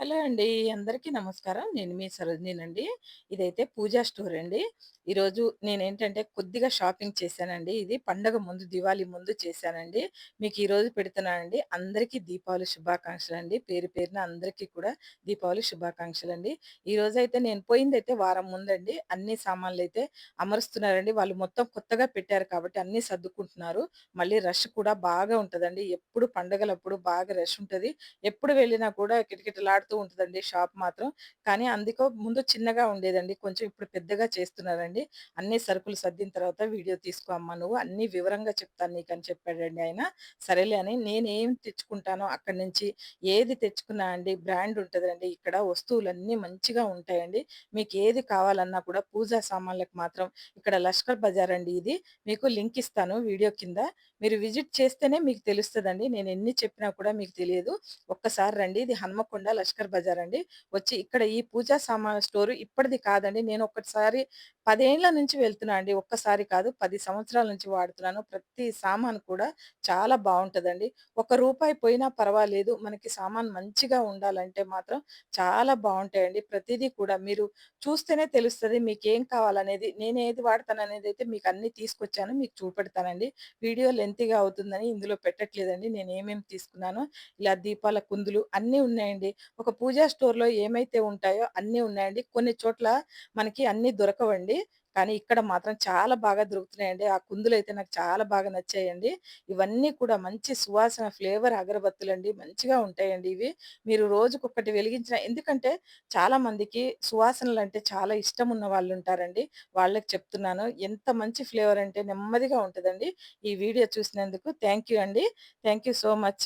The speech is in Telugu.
హలో అండి. అందరికీ నమస్కారం. నేను మీ సరోజినీనండి. ఇదైతే పూజా స్టోర్ అండి. ఈరోజు నేనేంటంటే కొద్దిగా షాపింగ్ చేశానండి. ఇది పండగ ముందు దివాళీ ముందు చేశానండి. మీకు ఈరోజు పెడుతున్నానండి. అందరికీ దీపావళి శుభాకాంక్షలు అండి పేరు పేరున అందరికీ కూడా దీపావళి శుభాకాంక్షలు అండి ఈరోజు అయితే నేను పోయిందైతే వారం ముందండి. అన్ని సామాన్లు అయితే అమరుస్తున్నారండి. వాళ్ళు మొత్తం కొత్తగా పెట్టారు కాబట్టి అన్నీ సర్దుకుంటున్నారు. మళ్ళీ రష్ కూడా బాగా ఉంటుందండి ఎప్పుడు పండగలప్పుడు బాగా రష్ ఉంటది. ఎప్పుడు వెళ్ళినా కూడా కిటకిటలాడుతూ ఉంటుందండి షాప్ మాత్రం. కానీ అందుకో ముందు చిన్నగా ఉండేదండి. కొంచెం ఇప్పుడు పెద్దగా చేస్తున్నారండి. అన్ని సరుకులు సర్దిన తర్వాత వీడియో తీసుకో అమ్మా నువ్వు అన్ని వివరంగా చెప్తాను నీకు అని చెప్పాడండి ఆయన. సరేలే అని నేనేం తెచ్చుకుంటానో అక్కడి నుంచి ఏది తెచ్చుకున్నా అండి బ్రాండ్ ఉంటదండి. ఇక్కడ వస్తువులన్నీ మంచిగా ఉంటాయండి. మీకు ఏది కావాలన్నా కూడా పూజా సామాన్లకు మాత్రం ఇక్కడ లష్కర్ బజార్ అండి ఇది. మీకు లింక్ ఇస్తాను వీడియో కింద. మీరు విజిట్ చేస్తేనే మీకు తెలుస్తదండి. నేను ఎన్ని చెప్పినా కూడా మీకు తెలియదు. ఒక్కసారి రండి. ఇది హన్మకొండ లష్కర్ బజార్ అండి. వచ్చి ఇక్కడ ఈ పూజా సామాన్ స్టోర్ ఇప్పటిది కాదండి. నేను ఒక్కసారి 10 ఏండ్ల నుంచి వెళ్తున్నా అండి. ఒక్కసారి కాదు పది సంవత్సరాల నుంచి వాడుతున్నాను. ప్రతి సామాన్ కూడా చాలా బాగుంటుందండి ఒక రూపాయి పోయినా పర్వాలేదు. మనకి సామాన్ మంచిగా ఉండాలంటే మాత్రం చాలా బాగుంటాయండి ప్రతిదీ కూడా మీరు చూస్తేనే తెలుస్తది ఏం కావాలనేది. నేను ఏది వాడతాననేది అయితే మీకు అన్ని తీసుకొచ్చాను. మీకు చూపెడతానండి. వీడియో లెంతీగా అవుతుందని ఇందులో పెట్టట్లేదండి. నేను ఏమేమి తీసుకున్నానో ఇలా దీపాల కుందులు అన్నీ ఉన్నాయండి. ఒక పూజా స్టోర్‌లో ఏమైతే ఉంటాయో అన్నీ ఉన్నాయండి. కొన్ని చోట్ల మనకి అన్నీ దొరకవండి. కానీ ఇక్కడ మాత్రం చాలా బాగా దొరుకుతున్నాయండి. ఆ కుందులు అయితే నాకు చాలా బాగా నచ్చాయండి. ఇవన్నీ కూడా మంచి సువాసన ఫ్లేవర్ అగరబత్తులండి. మంచిగా ఉంటాయండి ఇవి. మీరు రోజుకొకటి వెలిగించిన ఎందుకంటే చాలా మందికి సువాసనలు అంటే చాలా ఇష్టం ఉన్న వాళ్ళు ఉంటారండి వాళ్ళకి చెప్తున్నాను. ఎంత మంచి ఫ్లేవర్ అంటే నెమ్మదిగా ఉంటదండి. ఈ వీడియో చూసినందుకు థ్యాంక్ యూ అండి. Thank you so much.